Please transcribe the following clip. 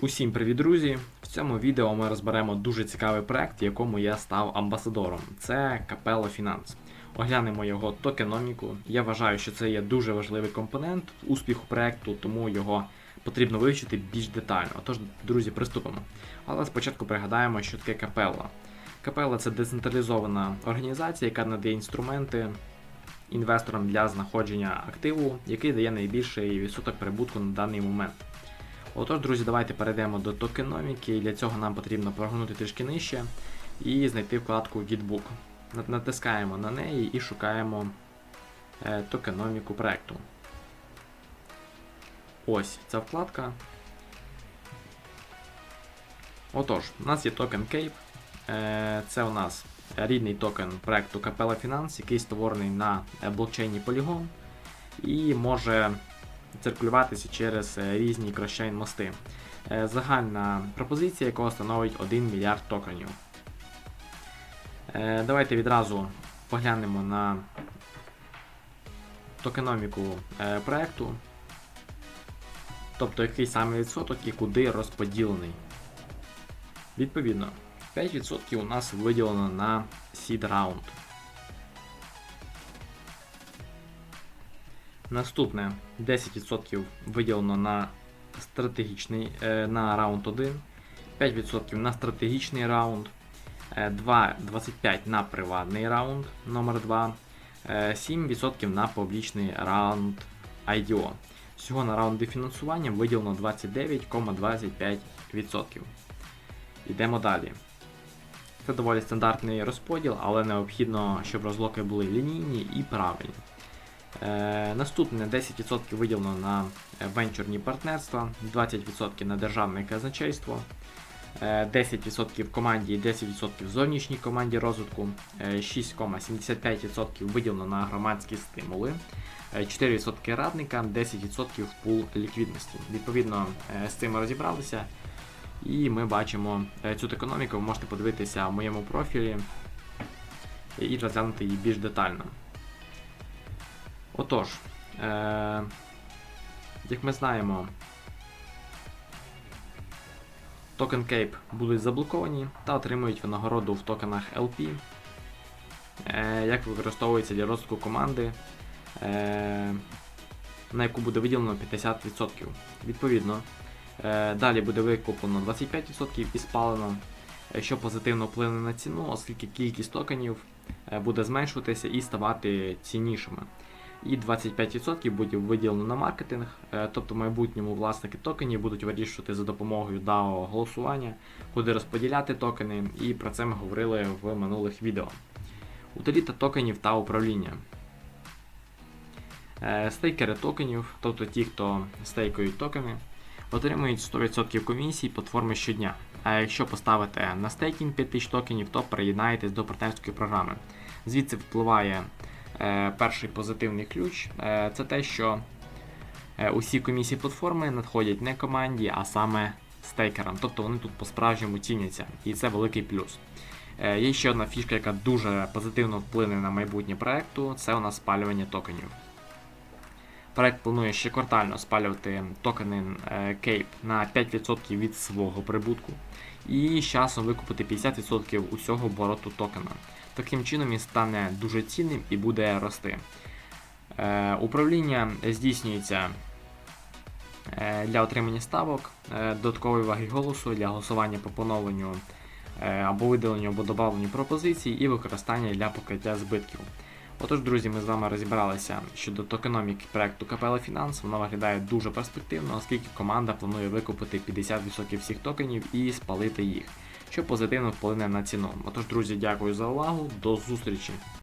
Усім привіт, друзі! В цьому відео ми розберемо дуже цікавий проект, якому я став амбасадором. Це Capello Finance. Оглянемо його токеноміку. Я вважаю, що це є дуже важливий компонент успіху проекту, тому його потрібно вивчити більш детально. Отож, друзі, приступимо. Але спочатку пригадаємо, що таке Capello. Capello – це децентралізована організація, яка надає інструменти інвесторам для знаходження активу, який дає найбільший відсоток прибутку на даний момент. Отож, друзі, давайте перейдемо до токеноміки. Для цього нам потрібно прогнути трішки нижче і знайти вкладку Gitbook. Натискаємо на неї і шукаємо е, токеноміку проекту. Ось ця вкладка. Отож, у нас є токен Cape. Е, Це у нас рідний токен проекту Capella Finance, який створений на е, блокчейні Polygon і може циркулюватися через е, різні кросчейн мости. Е, Загальна пропозиція, якого становить 1 мільярд токенів. Е, Давайте відразу поглянемо на токеноміку проекту. Тобто який саме відсоток і куди розподілений. Відповідно, 5% у нас виділено на Seed Round. Наступне 10% виділено на стратегічний е, на раунд 1, 5% на стратегічний раунд, е, 2, 25% на приватний раунд номер 2 е, 7% на публічний раунд IDO. Всього на раунди фінансування виділено 29,25%. Йдемо далі. Це доволі стандартний розподіл, але необхідно, щоб розлоки були лінійні і правильні. Е, наступне 10% виділено на е, венчурні партнерства, 20% на державне казначейство, е, 10% команді і 10% зовнішній команді розвитку, е, 6,75% виділено на громадські стимули, е, 4% радника, 10% в пул ліквідності. Відповідно, з цим розібралися. І ми бачимо цю економіку, ви можете подивитися в моєму профілі і розглянути її більш детально. Отож, е- як ми знаємо, токен Cape будуть заблоковані та отримують винагороду в токенах LP, е- як використовується для розвитку команди, е- на яку буде виділено 50%. Відповідно, е- далі буде викуплено 25% і спалено, що позитивно вплине на ціну, оскільки кількість токенів е, буде зменшуватися і ставати ціннішими і 25% буде виділено на маркетинг, е, тобто майбутньому власники токенів будуть вирішувати за допомогою DAO голосування, куди розподіляти токени, і про це ми говорили в минулих відео. Утиліта токенів та управління. Е, Стейкери токенів, тобто ті, хто стейкають токени, отримують 100% комісій платформи щодня. А якщо поставите на стейкінг 5000 токенів, то приєднаєтесь до партнерської програми. Звідси впливає перший позитивний ключ е, це те, що е, усі комісії платформи надходять не команді, а саме стейкерам. Тобто вони тут по-справжньому ціняться, і це великий плюс. Е, Є ще одна фішка, яка дуже позитивно вплине на майбутнє проекту, це у нас спалювання токенів. Проект планує ще квартально спалювати токени е, Cape на 5% від свого прибутку і з часом викупити 50% усього обороту токена. Таким чином він стане дуже цінним і буде рости. Е, управління здійснюється е, для отримання ставок, е, додаткової ваги голосу для голосування по поновленню е, або видаленню або додавленню пропозицій і використання для покриття збитків. Отож, друзі, ми з вами розібралися щодо токеноміки проекту Капела Фінанс. Воно виглядає дуже перспективно, оскільки команда планує викупити 50% всіх токенів і спалити їх, що позитивно вплине на ціну. Отож, друзі, дякую за увагу, до зустрічі!